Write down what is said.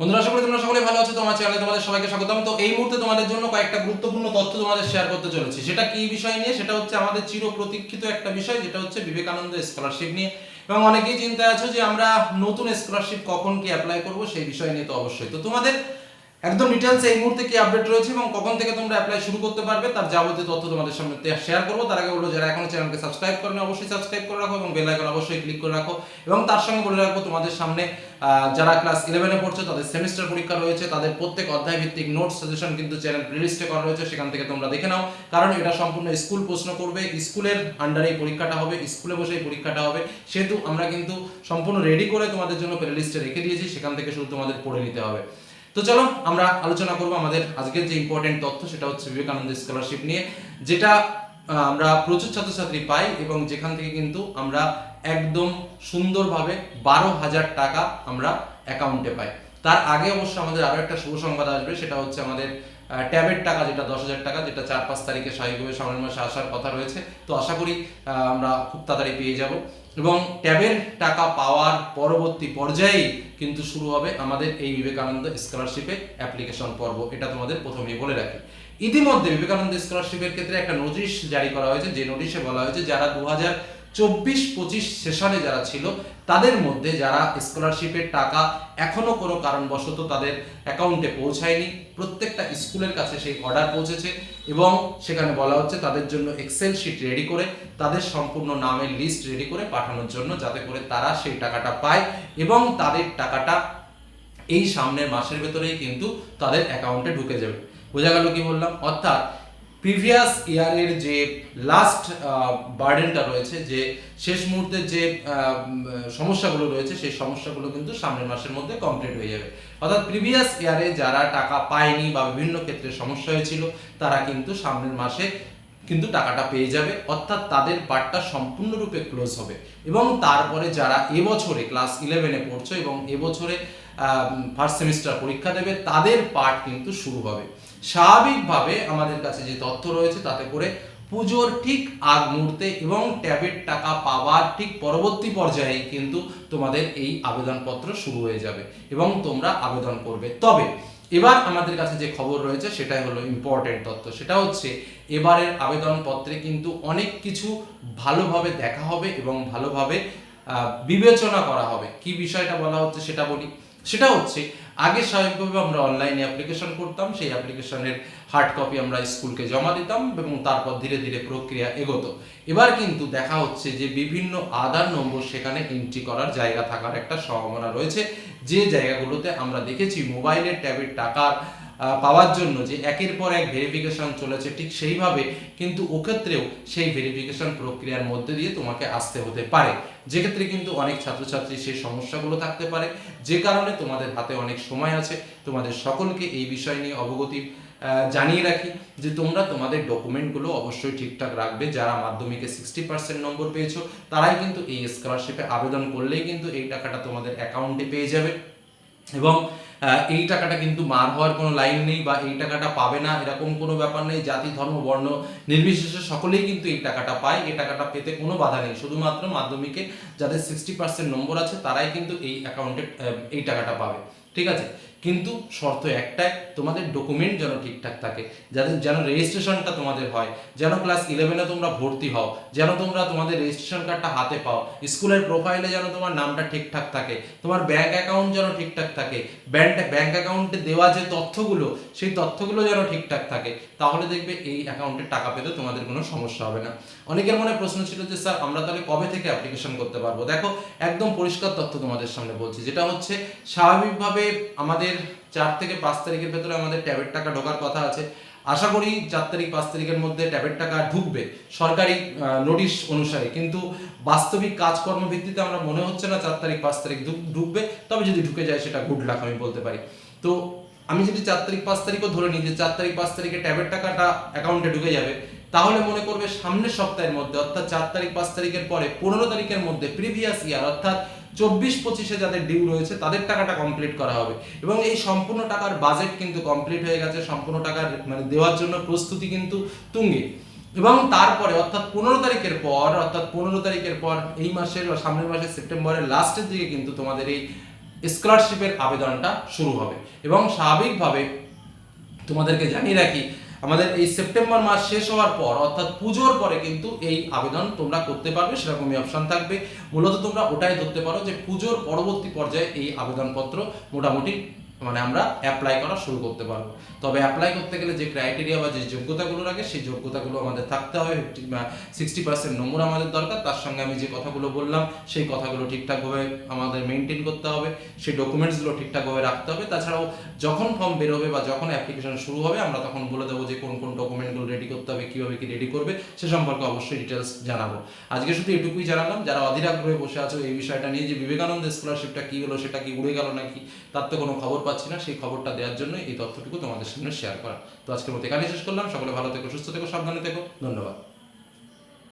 বন্ধুরা, আশা করি তোমরা সকলে ভালো আছো তোমার চ্যানেলে তোমাদের সবাইকে স্বাগতম। তো এই মুহূর্তে তোমাদের জন্য কয়েকটা গুরুত্বপূর্ণ তথ্য তোমাদের শেয়ার করতে চলেছি। সেটা কি বিষয় নিয়ে? সেটা হচ্ছে আমাদের চির প্রতীক্ষিত একটা বিষয়, যেটা হচ্ছে বিবেকানন্দ স্কলারশিপ নিয়ে। এবং অনেকেই চিন্তায় আছো যে আমরা নতুন স্কলারশিপ কখন কি অ্যাপ্লাই করব, সেই বিষয় নিয়ে তো অবশ্যই। তো তোমাদের একদম ডিটেলস এই মুহূর্তে কি আপডেট রয়েছে এবং কখন থেকে তোমরা অ্যাপ্লাই শুরু করতে পারবে তার যাবতীয় তথ্য তোমাদের সামনে শেয়ার করব। তার আগে বলব, যারা এখনও চ্যানেলকে সাবস্ক্রাইব করেনি, অবশ্যই সাবস্ক্রাইব করে রাখো এবং বেল আইকন অবশ্যই ক্লিক করে রাখো। এবং তার সঙ্গে বলে রাখব, তোমাদের সামনে যারা ক্লাস ইলেভেনে পড়ছো, তাদের সেমিস্টার পরীক্ষা রয়েছে। তাদের প্রত্যেক অধ্যায় ভিত্তিক নোট সাজেশন কিন্তু চ্যানেল প্লেলিস্টে করা রয়েছে, সেখান থেকে তোমরা দেখে নাও। কারণ এটা সম্পূর্ণ স্কুল প্রশ্ন করবে। স্কুলের আন্ডারে পরীক্ষাটা হবে স্কুলে বসে এই পরীক্ষাটা হবে। সেহেতু আমরা কিন্তু সম্পূর্ণ রেডি করে তোমাদের জন্য প্লেলিস্টে রেখে দিয়েছি। সেখান থেকে শুধু তোমাদের পড়ে নিতে হবে। তো চলো, আমরা আলোচনা করব আমাদের আজকের যে ইম্পর্টেন্ট তথ্য, সেটা হচ্ছে বিবেকানন্দ স্কলারশিপ নিয়ে, যেটা আমরা প্রচুর ছাত্রছাত্রী পাই এবং যেখান থেকে কিন্তু আমরা একদম সুন্দরভাবে বারো হাজার টাকা আমরা অ্যাকাউন্টে পাই। তার আগে অবশ্য আমাদের আরও একটা শুভ সংবাদ আসবে, সেটা হচ্ছে আমাদের ট্যাবের টাকা যেটা, দশ হাজার টাকা, যেটা চার পাঁচ তারিখে স্বাভাবিকভাবে সামনের মাসে আসার কথা রয়েছে। তো আশা করি আমরা খুব তাড়াতাড়ি পেয়ে যাব। এবং ট্যাবের টাকা পাওয়ার পরবর্তী পর্যায়েই কিন্তু শুরু হবে আমাদের এই বিবেকানন্দ স্কলারশিপে অ্যাপ্লিকেশন পর্ব। এটা তোমাদের প্রথমেই বলে রাখি। ইতিমধ্যে বিবেকানন্দ স্কলারশিপের ক্ষেত্রে একটা নোটিশ জারি করা হয়েছে। যে নোটিশে বলা হয়েছে, যারা দু হাজার চব্বিশ, পঁচিশ সেশনে যারা ছিল, তাদের মধ্যে যারা স্কলারশিপের টাকা এখনও কোনো কারণবশত তাদের অ্যাকাউন্টে পৌঁছায়নি, প্রত্যেকটা স্কুলের কাছে সেই অর্ডার পৌঁছেছে এবং সেখানে বলা হচ্ছে তাদের জন্য এক্সেল শিট রেডি করে, তাদের সম্পূর্ণ নামের লিস্ট রেডি করে পাঠানোর জন্য যাতে করে তারা সেই টাকাটা পায় এবং তাদের টাকাটা এই সামনের মাসের ভেতরেই কিন্তু তাদের অ্যাকাউন্টে ঢুকে যাবে। বোঝা গেল কি বললাম? অর্থাৎ প্রিভিয়াস ইয়ারের যে লাস্ট বার্ডেনটা রয়েছে, যে শেষ মুহূর্তের যে সমস্যাগুলো রয়েছে, সেই সমস্যাগুলো কিন্তু সামনের মাসের মধ্যে কমপ্লিট হয়ে যাবে। অর্থাৎ প্রিভিয়াস ইয়ারে যারা টাকা পায়নি বা বিভিন্ন ক্ষেত্রে সমস্যা হয়েছিল, তারা কিন্তু সামনের মাসে কিন্তু টাকাটা পেয়ে যাবে, অর্থাৎ তাদের পার্টটা সম্পূর্ণরূপে ক্লোজ হবে। এবং তারপরে যারা এবছরে ক্লাস ইলেভেনে পড়ছো এবং এবছরে ফার্স্ট সেমিস্টার পরীক্ষা দেবে, তাদের পার্ট কিন্তু শুরু হবে। স্বাভাবিকভাবে আমাদের কাছে যে তথ্য রয়েছে তাতে করে পুজোর ঠিক আগ মুহূর্তে এবং ট্যাবের টাকা পাওয়ার ঠিক পরবর্তী পর্যায়ে কিন্তু তোমাদের এই আবেদনপত্র শুরু হয়ে যাবে এবং তোমরা আবেদন করবে। তবে এবার আমাদের কাছে যে খবর রয়েছে, সেটাই হলো ইম্পর্টেন্ট তথ্য। সেটা হচ্ছে, এবারের আবেদনপত্রে কিন্তু অনেক কিছু ভালোভাবে দেখা হবে এবং ভালোভাবে বিবেচনা করা হবে। কি বিষয়টা বলা হচ্ছে সেটা বলি? সেটা হচ্ছে আগে স্বাভাবিকভাবে আমরা অনলাইনে অ্যাপ্লিকেশন করতাম, সেই অ্যাপ্লিকেশনের হার্ড কপি আমরা স্কুলকে জমা দিতাম এবং তারপর ধীরে ধীরে প্রক্রিয়া এগোতো। এবার কিন্তু দেখা হচ্ছে যে বিভিন্ন আধার নম্বর সেখানে এন্ট্রি করার জায়গা থাকার একটা সম্ভাবনা রয়েছে। যে জায়গাগুলোতে আমরা দেখেছি মোবাইলের ট্যাবের টাকার পাওয়ার জন্য যে একের পর এক ভেরিফিকেশন চলেছে ঠিক সেইভাবে কিন্তু ওক্ষেত্রেও সেই ভেরিফিকেশন প্রক্রিয়ার মধ্যে দিয়ে তোমাকে আসতে হতে পারে। যেক্ষেত্রে কিন্তু অনেক ছাত্রছাত্রী সেই সমস্যাগুলো থাকতে পারে, যে কারণে তোমাদের হাতে অনেক সময় আছে। তোমাদের সকলকে এই বিষয় নিয়ে অবগতি জানিয়ে রাখি যে তোমরা তোমাদের ডকুমেন্টগুলো অবশ্যই ঠিকঠাক রাখবে। যারা মাধ্যমিকে সিক্সটি পার্সেন্ট নম্বর পেয়েছ, তারাই কিন্তু এই স্কলারশিপে আবেদন করলেই কিন্তু এই টাকাটা তোমাদের অ্যাকাউন্টে পেয়ে যাবে। এবং এই টাকাটা কিন্তু মার হওয়ার কোনো লাইন নেই বা এই টাকাটা পাবে না, এরকম কোনো ব্যাপার নেই। জাতি, ধর্ম, বর্ণ নির্বিশেষে সকলেই কিন্তু এই টাকাটা পায়। এই টাকাটা পেতে কোনো বাধা নেই। শুধুমাত্র মাধ্যমিকে যাদের সিক্সটি পার্সেন্ট নম্বর আছে, তারাই কিন্তু এই অ্যাকাউন্টে এই টাকাটা পাবে। ঠিক আছে? কিন্তু শর্ত একটাই, তোমাদের ডকুমেন্ট যেন ঠিকঠাক থাকে যাদের যেন রেজিস্ট্রেশনটা তোমাদের হয়, যেন ক্লাস ইলেভেনে তোমরা ভর্তি হও, যেন তোমরা তোমাদের রেজিস্ট্রেশন কার্ডটা হাতে পাও, স্কুলের প্রোফাইলে যেন তোমার নামটা ঠিকঠাক থাকে, তোমার ব্যাঙ্ক অ্যাকাউন্ট যেন ঠিকঠাক থাকে ব্যাংক ব্যাঙ্ক অ্যাকাউন্টে দেওয়া যে তথ্যগুলো, সেই তথ্যগুলো যেন ঠিকঠাক থাকে, তাহলে দেখবে এই অ্যাকাউন্টে টাকা পেতে তোমাদের কোনো সমস্যা হবে না। অনেকের মনে প্রশ্ন ছিল যে, স্যার, আমরা তাহলে কবে থেকে অ্যাপ্লিকেশন করতে পারব? দেখো, একদম পরিষ্কার তথ্য তোমাদের সামনে বলছি, যেটা হচ্ছে, স্বাভাবিকভাবে আমাদের চার থেকে পাঁচ তারিখের ভেতরে আমাদের ট্যাবের টাকা ঢোকার কথা আছে। আশা করি চার তারিখ, পাঁচ তারিখের মধ্যে ট্যাবের টাকা ঢুকবে সরকারি নোটিশ অনুসারে। কিন্তু বাস্তবিক কাজকর্ম ভিত্তিতে আমরা মনে হচ্ছে না চার তারিখ, পাঁচ তারিখ ঢুকবে। তবে যদি ঢুকে যায় সেটা গুড লাখ আমি বলতে পারি। তো আমি যদি চার তারিখ, পাঁচ তারিখও ধরে নিই যে চার তারিখ, পাঁচ তারিখে ট্যাবের টাকাটা অ্যাকাউন্টে ঢুকে যাবে, তাহলে মনে করবে সামনের সপ্তাহের মধ্যে, অর্থাৎ চার তারিখ, পাঁচ তারিখের পরে, পনেরো তারিখের মধ্যে প্রিভিয়াস ইয়ার অর্থাৎ চব্বিশ পঁচিশে যাদের ডিউ রয়েছে, তাদের টাকাটা কমপ্লিট করা হবে। এবং এই সম্পূর্ণ টাকার বাজেট কিন্তু কমপ্লিট হয়ে গেছে, সম্পূর্ণ টাকার মানে দেওয়ার জন্য প্রস্তুতি কিন্তু তুঙ্গে। এবং তারপরে অর্থাৎ পনেরো তারিখের পর, অর্থাৎ পনেরো তারিখের পর এই মাসের বা সামনের মাসের সেপ্টেম্বরের লাস্টের দিকে কিন্তু তোমাদের এই স্কলারশিপের আবেদনটা শুরু হবে। এবং স্বাভাবিকভাবে তোমাদেরকে জানিয়ে রাখি আমাদের এই সেপ্টেম্বর মাস শেষ হওয়ার পর, অর্থাৎ পুজোর পরে কিন্তু এই আবেদন তোমরা করতে পারবে সেরকমই অপশান থাকবে। মূলত তোমরা ওটাই ধরতে পারো যে পুজোর পরবর্তী পর্যায়ে এই আবেদনপত্র মোটামুটি মানে আমরা অ্যাপ্লাই করা শুরু করতে পারব। তবে অ্যাপ্লাই করতে গেলে যে ক্রাইটেরিয়া বা যে যোগ্যতাগুলো লাগে, সেই যোগ্যতাগুলো আমাদের থাকতে হবে। সিক্সটি পার্সেন্ট নম্বর আমাদের দরকার। তার সঙ্গে আমি যে কথাগুলো বললাম, সেই কথাগুলো ঠিকঠাকভাবে আমাদের মেনটেন করতে হবে। সেই ডকুমেন্টসগুলো ঠিকঠাকভাবে রাখতে হবে। তাছাড়াও যখন ফর্ম বেরোবে বা যখন অ্যাপ্লিকেশন শুরু হবে, আমরা তখন বলে দেবো যে কোন কোন ডকুমেন্টগুলো রেডি করতে হবে, কীভাবে কি রেডি করবে, সে সম্পর্কে অবশ্যই ডিটেলস জানাব। আজকে শুধু এটুকুই জানালাম। যারা অধীর আগ্রহে বসে আছো এই বিষয়টা নিয়ে যে বিবেকানন্দ স্কলারশিপটা কী হলো, সেটা কি উড়ে গেল নাকি, তার তো কোনো খবর পাচ্ছি না সেই খবরটা দেওয়ার জন্য এই তথ্যটুকু তোমাদের সামনে শেয়ার করা। তো আজকের মতো এখানে শেষ করলাম। সকলে ভালো থেকো, সুস্থ থেকো, সাবধানে থেকো। ধন্যবাদ।